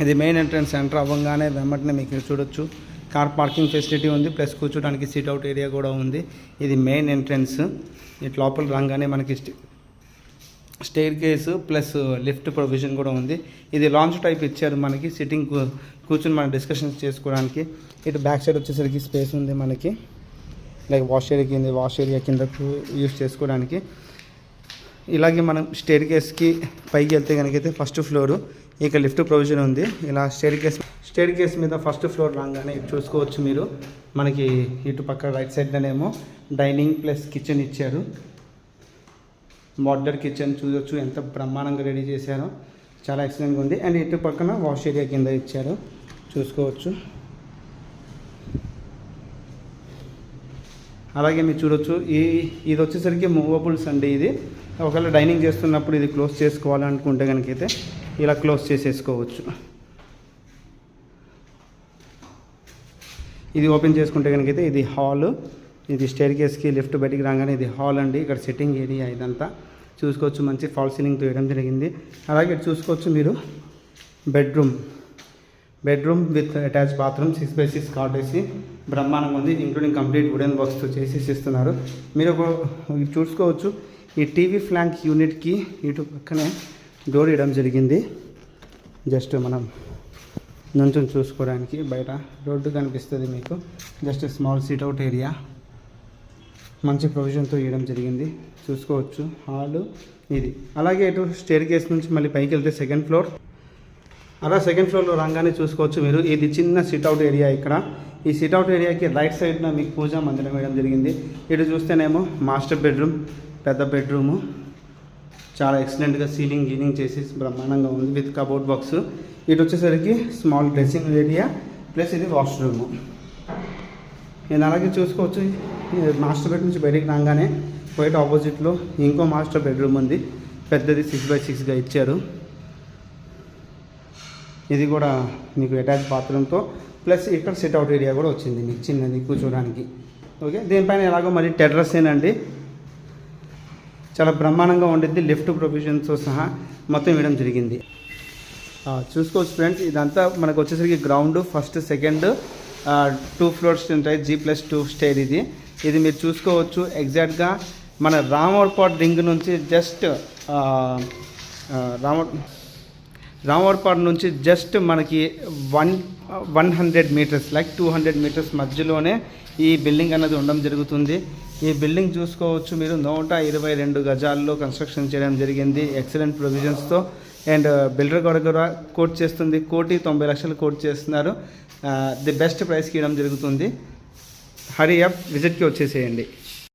ఇది main entrance enter అవ్వగానే వెంబటనే మీకు చూడొచ్చు. కార్ పార్కింగ్ ఫెసిలిటీ ఉంది ప్లస్ కూర్చోడానికి సీట్ అవుట్ ఏరియా కూడా ఉంది. ఇది మెయిన్ ఎంట్రన్స్ ఇటు లోపల రాగానే మనకి stair- staircase plus lift provision కూడా ఉంది. ఇది లాంచ్ టైప్ ఇచ్చారు మనకి సిట్టింగ్ కూర్చొని కూర్చుని మనం డిస్కషన్స్ చేసుకోవడానికి. ఇటు బ్యాక్ సైడ్ వచ్చేసరికి స్పేస్ ఉంది మనకి. లైక్ వాష్ ఏరియా కింద వాష్ ఏరియా కింద యూస్ చేసుకోవడానికి. ఇలాగే మనం స్టేర్ కేస్కి పైకి వెళ్తే కనుకైతే ఫస్ట్ ఫ్లోరు ఇక లిఫ్ట్ ప్రొవిజన్ ఉంది. ఇలా స్టేర్ కేస్ స్టేర్ కేస్ మీద ఫస్ట్ ఫ్లోర్ రాగానే చూసుకోవచ్చు మీరు. మనకి ఇటు పక్క రైట్ సైడ్లోనేమో డైనింగ్ ప్లస్ కిచెన్ ఇచ్చారు. మోడలర్ కిచెన్ చూడొచ్చు ఎంత బ్రహ్మాండంగా రెడీ చేశారో. చాలా ఎక్సలెంట్గా ఉంది. అండ్ ఇటు పక్కన వాష్ ఏరియా కింద ఇచ్చారు. చూసుకోవచ్చు. అలాగే మీరు చూడొచ్చు. ఈ ఇది వచ్చేసరికి మూవబుల్స్ అండి ఇది. ఒకవేళ డైనింగ్ చేస్తున్నప్పుడు ఇది క్లోజ్ చేసుకోవాలనుకుంటే కనుకైతే ఇలా క్లోజ్ చేసేసుకోవచ్చు. ఇది ఓపెన్ చేసుకుంటే కనుకైతే ఇది హాల్. ఇది స్టేర్ కేస్కి లిఫ్ట్ బయటికి రాగానే ఇది హాల్ అండి. ఇక్కడ సిట్టింగ్ ఏరియా ఇదంతా. చూసుకోవచ్చు మంచి ఫాల్ సీలింగ్తో వేయడం జరిగింది. అలాగే చూసుకోవచ్చు మీరు bedroom. Bedroom with attach bathroom six by six cot వేసి బ్రహ్మాండంగా ఉంది. ఇంక్లూడింగ్ కంప్లీట్ వుడెన్ బాక్స్తో చేసి ఇస్తున్నారు. మీరు ఒక చూసుకోవచ్చు. ఈ టీవీ ఫ్లాంక్ యూనిట్కి ఇటు పక్కనే డోర్ ఇవ్వడం జరిగింది. జస్ట్ మనం నుంచొని చూసుకోవడానికి బయట రోడ్డు కనిపిస్తుంది మీకు. Just small sit out area మంచి ప్రొవిజన్తో ఇవ్వడం జరిగింది. చూసుకోవచ్చు. హాలు ఇది. అలాగే ఇటు స్టేర్ కేస్ నుంచి మళ్ళీ పైకి వెళ్తే సెకండ్ ఫ్లోర్ అలా సెకండ్ ఫ్లోర్లో రాగానే చూసుకోవచ్చు మీరు. ఇది చిన్న సిట్అవుట్ ఏరియా ఇక్కడ. ఈ సిట్అవుట్ ఏరియాకి రైట్ సైడ్న మీకు పూజా మందిరం వేయడం జరిగింది. ఇటు చూస్తేనేమో మాస్టర్ బెడ్రూమ్ పెద్ద బెడ్రూము చాలా ఎక్సలెంట్గా సీలింగ్ గీలింగ్ చేసి బ్రహ్మాండంగా ఉంది విత్ కబోర్డ్ బాక్స్ ఇటు వచ్చేసరికి స్మాల్ డ్రెస్సింగ్ ఏరియా ప్లస్ ఇది వాష్రూమ్ నేను అలాగే చూసుకోవచ్చు. మాస్టర్ బెడ్ నుంచి బయటికి రాగానే బయట ఆపోజిట్లో ఇంకో మాస్టర్ బెడ్రూమ్ ఉంది. పెద్దది సిక్స్ బై సిక్స్గా ఇచ్చారు. ఇది కూడా మీకు అటాచ్ బాత్రూమ్తో ప్లస్ ఇక్కడ సిట్ అవుట్ ఏరియా కూడా వచ్చింది మీకు చిన్నది కూర్చోడానికి. ఓకే దీనిపైన ఎలాగో మరి టెర్రసేనండి చాలా బ్రహ్మాండంగా ఉండిద్ది లిఫ్ట్ ప్రొవిజన్స్తో సహా మొత్తం ఇవ్వడం జరిగింది. చూసుకోవచ్చు ఫ్రెండ్స్ ఇదంతా మనకు వచ్చేసరికి ground first second two floors ఉంటాయి జీ ప్లస్ టూ స్టేర్ ఇది. ఇది మీరు చూసుకోవచ్చు ఎగ్జాక్ట్గా మన రామవరపాడు రింగ్ నుంచి జస్ట్ రామ రామవరపాడు నుంచి జస్ట్ మనకి one one hundred meters like two hundred meters మధ్యలోనే ఈ బిల్డింగ్ అనేది ఉండడం జరుగుతుంది. ఈ బిల్డింగ్ చూసుకోవచ్చు మీరు. నూట ఇరవై రెండు గజాల్లో కన్స్ట్రక్షన్ చేయడం జరిగింది. ఎక్సలెంట్ ప్రొవిజన్స్తో అండ్ uh, బిల్డర్ కూడా కూడా కోట్ చేస్తుంది. కోటి తొంభై లక్షలు కోట్ చేస్తున్నారు. ది బెస్ట్ ప్రైస్కి ఇవ్వడం జరుగుతుంది. హరి అప్ విజిట్కి వచ్చేసేయండి.